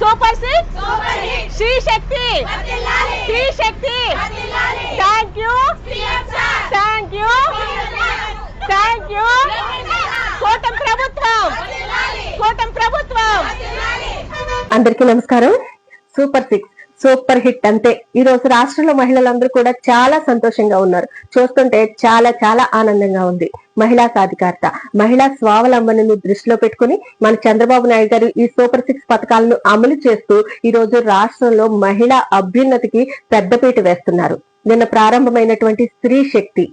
Super six Shri Shakti. Shri Shakti. Thank you thank you thank you కూటమి ప్రభుత్వం. కూటమి ప్రభుత్వం. అందరికీ నమస్కారం. సూపర్ సిక్స్ సూపర్ హిట్ అంతే. ఈ రోజు రాష్ట్రంలో మహిళలందరూ కూడా చాలా సంతోషంగా ఉన్నారు. చూస్తుంటే చాలా చాలా ఆనందంగా ఉంది. మహిళా సాధికారత మహిళా స్వావలంబనను దృష్టిలో పెట్టుకుని మన చంద్రబాబు నాయుడు గారు ఈ సూపర్ సిక్స్ పథకాలను అమలు చేస్తూ ఈ రోజు రాష్ట్రంలో మహిళా అభ్యున్నతికి పెద్దపీట వేస్తున్నారు. నిన్న ప్రారంభమైనటువంటి స్త్రీ శక్తి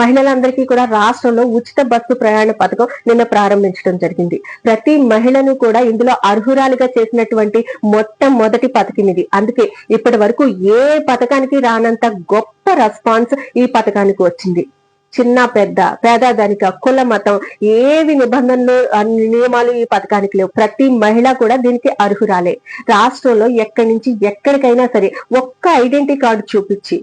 మహిళలందరికీ కూడా రాష్ట్రంలో ఉచిత బస్సు ప్రయాణ పథకం నిన్న ప్రారంభించడం జరిగింది. ప్రతి మహిళను కూడా ఇందులో అర్హురాలుగా చేసినటువంటి మొట్టమొదటి పథకం ఇది. అందుకే ఇప్పటి వరకు ఏ పథకానికి రానంత గొప్ప రెస్పాన్స్ ఈ పథకానికి వచ్చింది. చిన్న పెద్ద పేద ధనిక కుల మతం ఏవి నిబంధనలు నియమాలు ఈ పథకానికి లేవు. ప్రతి మహిళ కూడా దీనికి అర్హురాలే. రాష్ట్రంలో ఎక్కడి నుంచి ఎక్కడికైనా సరే ఒక్క ఐడెంటిటీ కార్డు చూపించి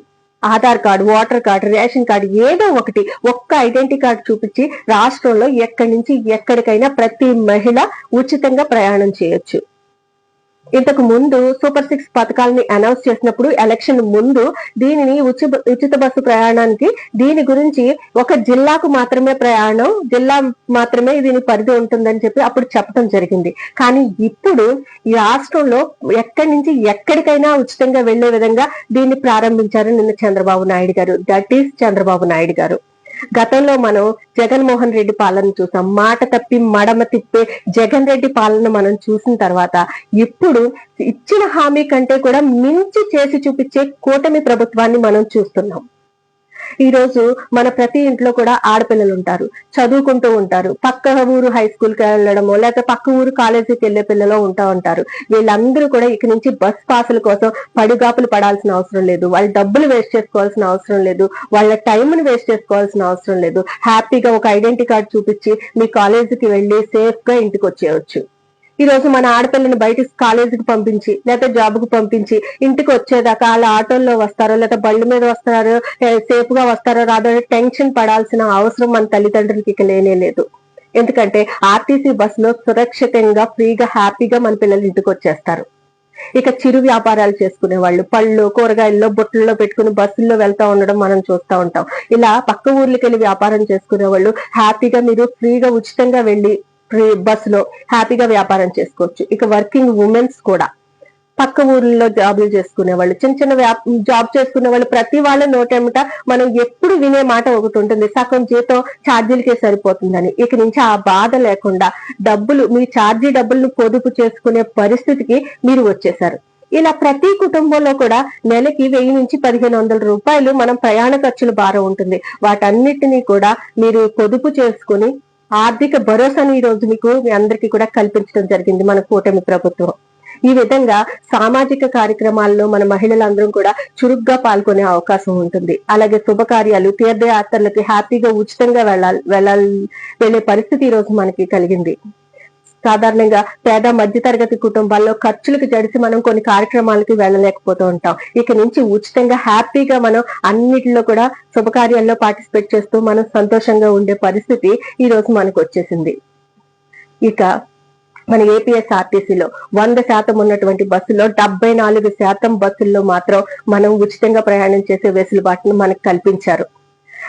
Aadhaar card voter card ration card ఏదో ఒకటి ఒక్క ఐడెంటిటీ కార్డు చూపించి రాష్ట్రంలో ఎక్కడి నుంచి ఎక్కడికైనా ప్రతి మహిళ ఉచితంగా ప్రయాణం చేయొచ్చు. ఇంతకు ముందు సూపర్ సిక్స్ పథకాలని అనౌన్స్ చేసినప్పుడు ఎలక్షన్ ముందు దీనిని ఉచిత ఉచిత బస్సు ప్రయాణానికి దీని గురించి ఒక జిల్లాకు మాత్రమే ప్రయాణం జిల్లా మాత్రమే దీని పరిధి ఉంటుందని చెప్పి అప్పుడు చెప్పడం జరిగింది. కానీ ఇప్పుడు ఈ రాష్ట్రంలో ఎక్కడి నుంచి ఎక్కడికైనా ఉచితంగా వెళ్ళే విధంగా దీన్ని ప్రారంభించారు నిన్న చంద్రబాబు నాయుడు గారు. దట్ ఈస్ చంద్రబాబు నాయుడు గారు. గతంలో మనం జగన్మోహన్ రెడ్డి పాలన చూసాం. మాట తప్పి మడమ తిప్పే జగన్ రెడ్డి పాలన మనం చూసిన తర్వాత ఇప్పుడు ఇచ్చిన హామీ కంటే కూడా మించి చేసి చూపించే కూటమి ప్రభుత్వాన్ని మనం చూస్తున్నాం. ఈ రోజు మన ప్రతి ఇంట్లో కూడా ఆడపిల్లలు ఉంటారు. చదువుకుంటూ ఉంటారు. పక్క ఊరు హై స్కూల్కి వెళ్ళడమో లేకపోతే పక్క ఊరు కాలేజీకి వెళ్ళే పిల్లలు ఉంటా ఉంటారు. వీళ్ళందరూ కూడా ఇక నుంచి బస్ పాసుల కోసం పడిగాపులు పడాల్సిన అవసరం లేదు. వాళ్ళ డబ్బులు వేస్ట్ చేసుకోవాల్సిన అవసరం లేదు. వాళ్ళ టైం ని వేస్ట్ చేసుకోవాల్సిన అవసరం లేదు. హ్యాపీగా ఒక ఐడెంటిటీ కార్డ్ చూపించి మీ కాలేజీకి వెళ్ళి సేఫ్గా ఇంటికి వచ్చేయచ్చు. ఈ రోజు మన ఆడపిల్లని బయట కాలేజీకి పంపించి లేకపోతే జాబ్కు పంపించి ఇంటికి వచ్చేదాకా వాళ్ళ ఆటోల్లో వస్తారో లేకపోతే బళ్ళు మీద వస్తారో సేఫ్గా వస్తారో రాదో టెన్షన్ పడాల్సిన అవసరం మన తల్లిదండ్రులకి ఇక లేనే లేదు. ఎందుకంటే ఆర్టీసీ బస్సులో సురక్షితంగా ఫ్రీగా హ్యాపీగా మన పిల్లలు ఇంటికి వచ్చేస్తారు. ఇక చిరు వ్యాపారాలు చేసుకునే వాళ్ళు పళ్ళు కూరగాయల్లో బుట్టల్లో పెట్టుకుని బస్సుల్లో వెళ్తా ఉండడం మనం చూస్తూ ఉంటాం. ఇలా పక్క ఊర్లకి వెళ్ళి వ్యాపారం చేసుకునే వాళ్ళు హ్యాపీగా మీరు ఫ్రీగా ఉచితంగా వెళ్ళి బస్ బస్సులో హ్యాపీగా వ్యాపారం చేసుకోవచ్చు. ఇక వర్కింగ్ ఉమెన్స్ కూడా. పక్క ఊర్లలో జాబులు చేసుకునే వాళ్ళు చిన్న చిన్న వ్యాప్- జాబ్ చేసుకునే వాళ్ళు ప్రతి వాళ్ళ నోటేమిట మనం ఎప్పుడు వినే మాట ఒకటి ఉంటుంది. సగం జీతం ఛార్జీలకే సరిపోతుందని. ఇక నుంచి ఆ బాధ లేకుండా డబ్బులు మీ ఛార్జీ డబ్బులను పొదుపు చేసుకునే పరిస్థితికి మీరు వచ్చేసారు ఇలా ప్రతి కుటుంబంలో కూడా నెలకి వెయ్యి నుంచి పదిహేను వందల రూపాయలు మనం ప్రయాణ ఖర్చుల భారం ఉంటుంది. వాటన్నిటినీ కూడా మీరు పొదుపు చేసుకుని ఆర్థిక భరోసాను ఈ రోజు మీకు మీ అందరికీ కూడా కల్పించడం జరిగింది మన కూటమి ప్రభుత్వం. ఈ విధంగా సామాజిక కార్యక్రమాల్లో మన మహిళలందరం కూడా చురుగ్గా పాల్గొనే అవకాశం ఉంటుంది. అలాగే శుభకార్యాలు తీర్థయాత్రలకి హ్యాపీగా ఉచితంగా వెళ్ళాలి వెళ్ళాలి వెళ్ళే పరిస్థితి ఈ రోజు మనకి కలిగింది. సాధారణంగా పేద మధ్యతరగతి కుటుంబాల్లో ఖర్చులకు జడిసి మనం కొన్ని కార్యక్రమాలకి వెళ్ళలేకపోతూ ఉంటాం. ఇక నుంచి ఉచితంగా హ్యాపీగా మనం అన్నిటిలో కూడా శుభకార్యాల్లో పార్టిసిపేట్ చేస్తూ మనం సంతోషంగా ఉండే పరిస్థితి ఈ రోజు మనకు వచ్చేసింది. ఇక మన ఏపీఎస్ఆర్టీసీలో వంద శాతం ఉన్నటువంటి బస్సులో డెబ్బై నాలుగు శాతం బస్సుల్లో మాత్రం మనం ఉచితంగా ప్రయాణం చేసే వెసులుబాటును మనకు కల్పించారు.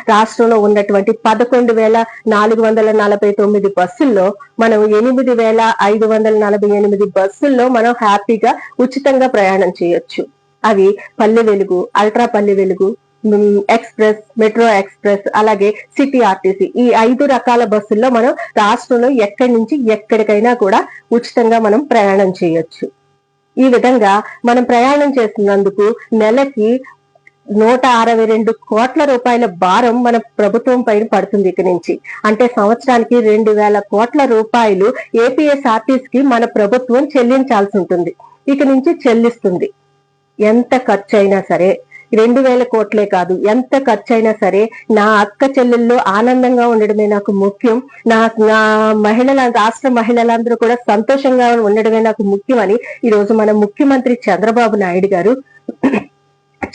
రాష్ట్రంలో ఉన్నటువంటి పదకొండు వేల నాలుగు వందల నలభై తొమ్మిది బస్సుల్లో మనం ఎనిమిది వేల ఐదు వందల నలభై ఎనిమిది బస్సుల్లో మనం హ్యాపీగా ఉచితంగా ప్రయాణం చేయొచ్చు. అవి పల్లె Velugu ultra Palle Velugu express metro express అలాగే సిటీ ఆర్టీసీ ఈ ఐదు రకాల బస్సుల్లో మనం రాష్ట్రంలో ఎక్కడి నుంచి ఎక్కడికైనా కూడా ఉచితంగా మనం ప్రయాణం చేయొచ్చు. ఈ విధంగా మనం ప్రయాణం చేస్తున్నందుకు నెలకి నూట అరవై రెండు కోట్ల రూపాయల భారం మన ప్రభుత్వం పైన పడుతుంది ఇక నుంచి. అంటే సంవత్సరానికి రెండు వేల కోట్ల రూపాయలు ఏపీఎస్ఆర్టీస్కి మన ప్రభుత్వం చెల్లించాల్సి ఉంటుంది. ఇక నుంచి చెల్లిస్తుంది. ఎంత ఖర్చు అయినా సరే రెండు వేల కోట్లే కాదు ఎంత ఖర్చు అయినా సరే నా అక్క చెల్లెల్లో ఆనందంగా ఉండడమే నాకు ముఖ్యం. నా నా మహిళల రాష్ట్ర మహిళలందరూ కూడా సంతోషంగా ఉండడమే నాకు ముఖ్యం ఈ రోజు మన ముఖ్యమంత్రి చంద్రబాబు నాయుడు గారు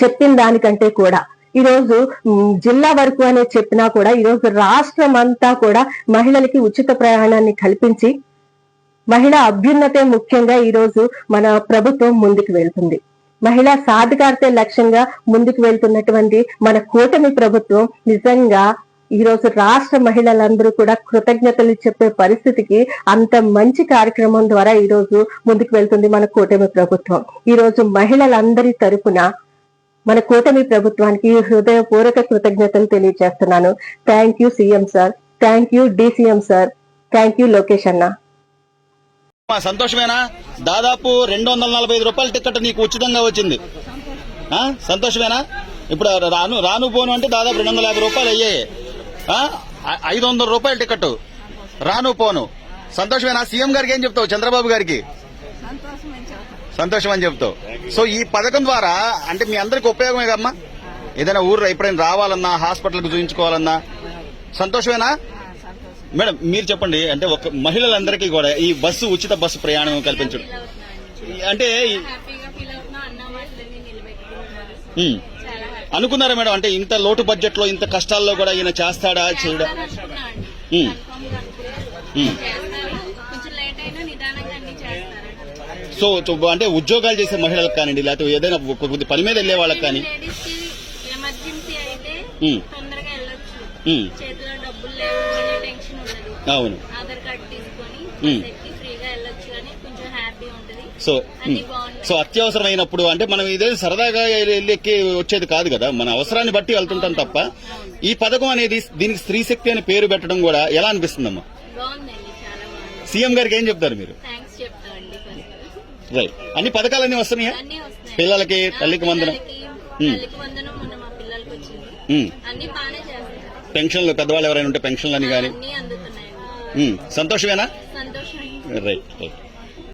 చెప్పిన దానికంటే కూడా. ఈ రోజు జిల్లా వరకు అనే చెప్పినా కూడా ఈ రోజు రాష్ట్రం అంతా కూడా మహిళలకి ఉచిత ప్రయాణాన్ని కల్పించి మహిళా అభ్యున్నతే ముఖ్యంగా ఈ రోజు మన ప్రభుత్వం ముందుకు వెళ్తుంది. మహిళా సాధికారతే లక్ష్యంగా ముందుకు వెళ్తున్నటువంటి మన కూటమి ప్రభుత్వం నిజంగా ఈ రోజు రాష్ట్ర మహిళలందరూ కూడా కృతజ్ఞతలు చెప్పే పరిస్థితికి అంత మంచి కార్యక్రమం ద్వారా ఈ రోజు ముందుకు వెళ్తుంది మన కూటమి ప్రభుత్వం. ఈ రోజు మహిళలందరి తరపున మన కూటమి ప్రభుత్వానికి హృదయపూర్వక కృతజ్ఞతలు తెలియజేస్తున్నాను. Thank you CM sir thank you DCM sir thank you Lokesh అన్న. సంతోషమేనా? దాదాపు రెండు వందల నలభై ఐదు రూపాయల టికెట్ నీకు ఉచితంగా వచ్చింది. సంతోషమేనా? ఇప్పుడు రాను రాను పోను అంటే దాదాపు రెండు వందల యాభై రూపాయలు అయ్యాయి. ఐదు వందల రూపాయల టికెట్ రాను పోను. సంతోషమేనా? సీఎం గారికి ఏం చెప్తావు? చంద్రబాబు గారికి? సంతోషం అని చెప్తావు సో ఈ పథకం ద్వారా అంటే మీ అందరికి ఉపయోగమే కమ్మా ఏదైనా ఊరు ఎప్పుడైనా రావాలన్నా హాస్పిటల్కి చూపించుకోవాలన్నా సంతోషమేనా? మేడం మీరు చెప్పండి అంటే ఒక మహిళలందరికీ కూడా ఈ బస్సు ఉచిత బస్సు ప్రయాణం కల్పించడం. అంటే అనుకున్నారా మేడం? అంటే ఇంత లోటు బడ్జెట్లో ఇంత కష్టాల్లో కూడా ఈయన చేస్తాడా చేయడా? సో అంటే ఉద్యోగాలు చేసే మహిళలకు కానివ్వండి లేకపోతే ఏదైనా కొద్ది పని మీద వెళ్ళే వాళ్ళకి కానీ టెన్షన్ ఉండదు. అవును. ఉంటది. సో సో అత్యవసరమైనప్పుడు అంటే మనం ఇదే సరదాగా వెళ్ళి ఎక్కి వచ్చేది కాదు కదా. మన అవసరాన్ని బట్టి వెళ్తుంటాం తప్ప ఈ పథకం అనేది దీనికి స్త్రీ శక్తి అని పేరు పెట్టడం కూడా ఎలా అనిపిస్తుందమ్మా? సీఎం గారికి ఏం చెప్తారు మీరు? రైట్ అన్ని పథకాలన్నీ వస్తున్నాయా? పిల్లలకి తల్లికి వందనం. బాగానే చేస్తారు పెన్షన్లు పెద్దవాళ్ళు ఎవరైనా ఉంటే పెన్షన్లు అని కానీ. అందుతున్నాయి. సంతోషమేనా? సంతోషం రైట్ రైట్